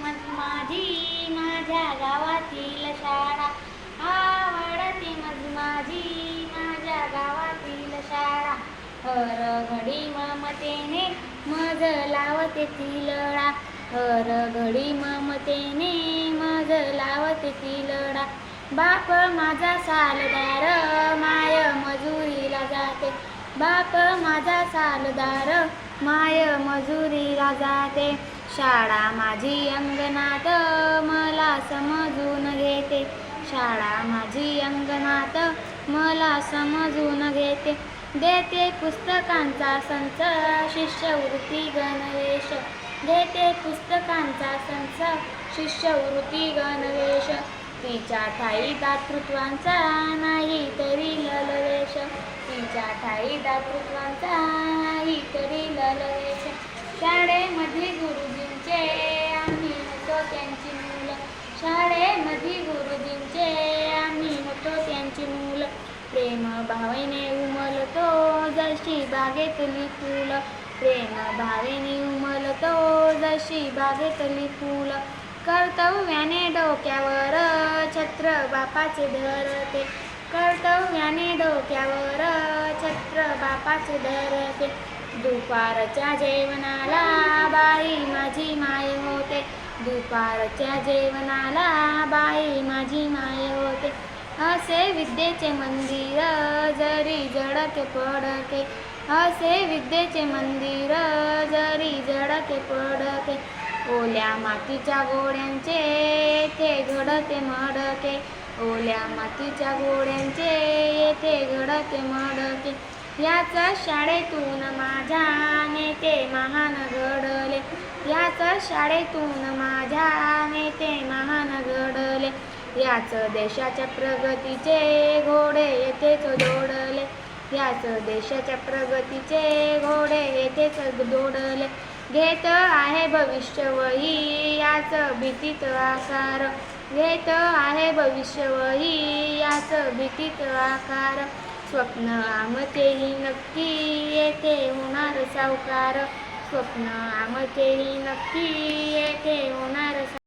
माझी माझ्या गावातील शाळा. आवडते मज माझी माझ्या गावातील शाळा. हर घडी ममतेने मज लावते ती लढा हर घडी ममतेने मज लावते ती लढा बाप माझा सालदार माय मजुरीला जाते. बाप माझा सालदार माय मजुरीला जाते. शाळा माझी अंगणात मला समजून घेते. शाळा माझी अंगणात मला समजून घेते. देते पुस्तकांचा संच शिष्यवृत्ती गणवेश. देते पुस्तकांचा संच शिष्यवृत्ती गणवेश. तिच्या ठाई दातृत्वांचा नाही तरी ललवेश. तिच्या ठाई दातृत्वांचा होतो त्यांची मुलं. शाळेमध्ये गुरुजींचे आम्ही होतो त्यांची मुलं. प्रेम भावेने उमलतो जशी बागेतली फुलं. प्रेम भावेने उमलतो जशी बागेतली फुलं. कर्तव्याने डोक्यावर छत्र बापाचे धरते कर्तव्याने डोक्यावर छत्र बापाचे धरते दुपारच्या जेवणाला बाई माझी मा दुपारच्या जेवणाला बाई माझी माय होते. असे विद्येचे मंदिर जरी जडके पडके असे विद्येचे मंदिर जरी जडके पडके ओल्या मातीच्या गोड्यांचे येथे घडते मडके. ओल्या मातीच्या गोड्यांचे येथे घडते मडके. याच शाळेतून माझ्या नेते महान घडले याच शाळेतून माझ्या नेते महान घडले याच देशाच्या प्रगतीचे घोडे येथेच जोडले. याच देशाच्या प्रगतीचे घोडे येथेच जोडले. घेत आहे भविष्य वही याच भीतीत आकार. घेत आहे भविष्य वही याच भीतीत आकार. स्वप्न आमचेही नक्की येथे होणार सावकार. स्वप्न आमचे नक्की येथे होणार.